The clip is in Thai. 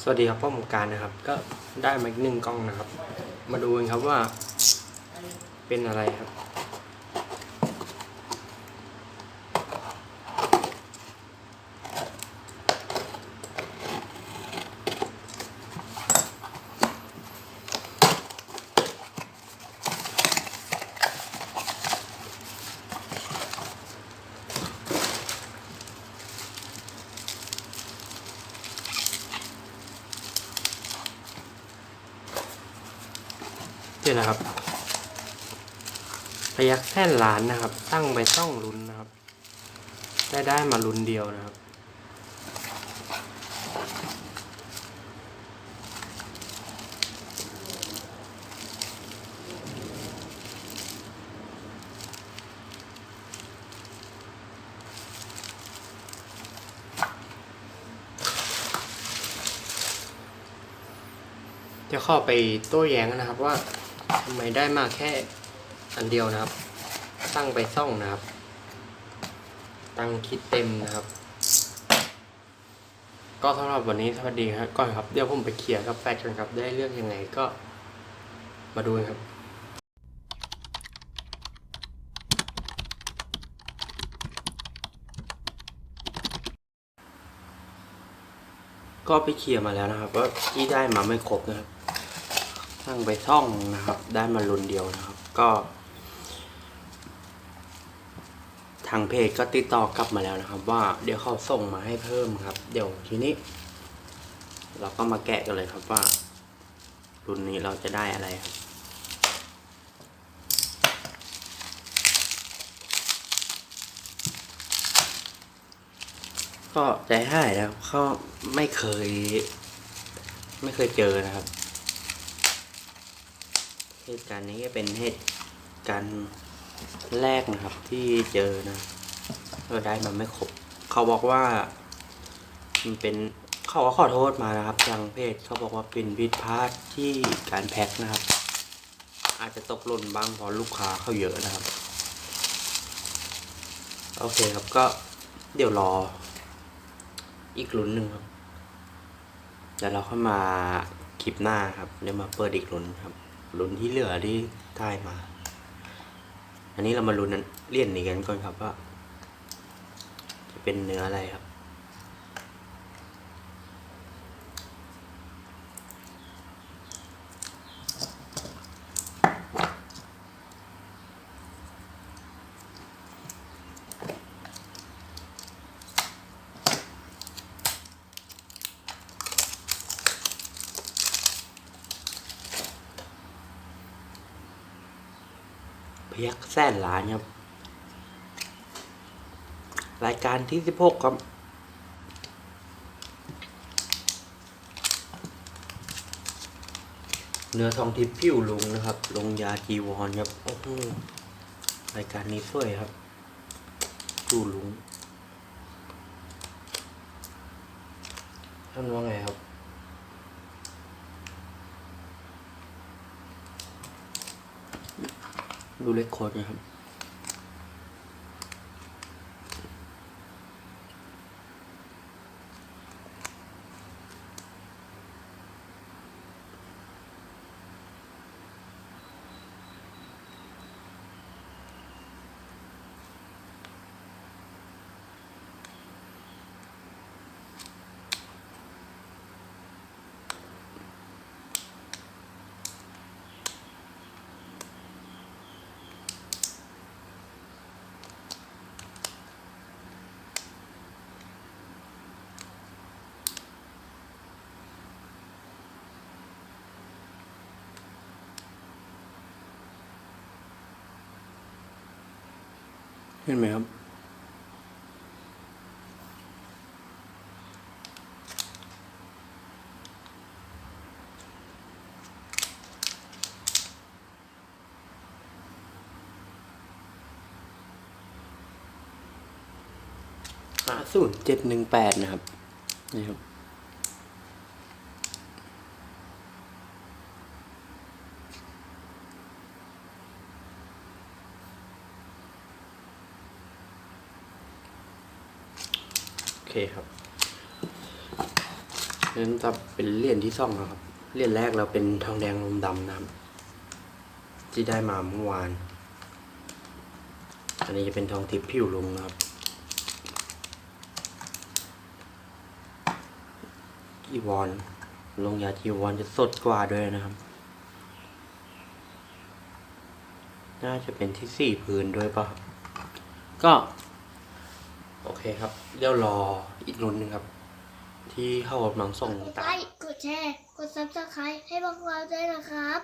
สวัสดีครับพ่อหมการนะครับ ก็ได้มาอีกหนึ่งกล้องนะครับ มาดูกันครับว่า เป็นอะไรครับ เดี๋ยนะครับพยักแท่นล้านนะครับ ตั้งไปต้องลุ้นนะครับ ได้ได้มาลุ้นเดียวนะครับ เดี๋ยวเข้าไปโต้แย้งนะครับว่า ทำไมได้มาแค่อันเดียวนะครับ ตั้งไปซ่องนะครับ ตั้งคิดเต็มนะครับ ก็สำหรับวันนี้สวัสดีครับก่อนครับเดี๋ยวผมไปเคลียร์กับแฟกกันครับ ได้เรื่องยังไงก็มาดูครับก็ไปเคลียร์มาแล้วนะครับว่าที่ได้มาไม่ครบนะครับ ตั้งไปท่องนะครับ ได้มาลุนเดียวนะครับ ก็ ทางเพจก็ติดต่อกลับมาแล้วนะครับ ว่าเดี๋ยวเขาส่งมาให้เพิ่มครับ เดี๋ยวทีนี้ เราก็มาแกะกันเลยครับว่า รุ่นนี้เราจะได้อะไรครับก็ใจหายแล้วเขาไม่เคย ไม่เคยเจอนะครับ เหตุการณ์นี้ก็เป็นเหตุการณ์แรกนะครับที่เจอนะก็ได้มาไม่ครบ เขาบอกว่า มันเป็นเขาก็ขอโทษมานะครับทางเพจเขาบอกว่าเป็นผิดพลาดที่การแพ็คนะครับ อาจจะตกหล่นบ้างเพราะลูกค้าเขาเยอะนะครับ โอเคครับก็เดี๋ยวรอ อีกลุ้นหนึ่งครับเดี๋ยวเราเข้ามาคลิปหน้าครับเดี๋ยวมาเปิดอีกลุ้นครับ ลุ้นที่เหลือที่ได้มา อันนี้เรามาลุ้นนั้นเลี่ยนนี้กันก่อนครับว่า จะเป็นเนื้ออะไรครับ ยักแสนล้านครับ รายการที่สิบหกครับเนื้อทองทิพย์ผิวลุงนะครับ ลงยาจีวรครับโอ้โหรายการนี้สวยครับผิวลุงท่านว่าไงครับ ดูเลคคอร์ดนะครับ เห็นไหมครับห้าศูนย์เจ็ดหนึ่งแปดนะครับ นี่ครับ เคครับนั้นจะเป็นเหรียญที่สองแล้วครับเหรียญแรกเราเป็นทองแดงลมดำนะครับ ที่ได้มาเมื่อวาน อันนี้จะเป็นทองทิพย์ผิวลุงนะครับ จีวรลงยาจีวรจะสดกว่าด้วยนะครับ น่าจะเป็นที่สี่พื้นด้วยป่ะก็ เคครับ เดี๋ยวรออีกรุ่นหนึ่งครับ ที่เข้ากำลังส่งกดตาไลมค์กดแชร์ กดซับสไครต์ให้พวกเราด้วยนะครับ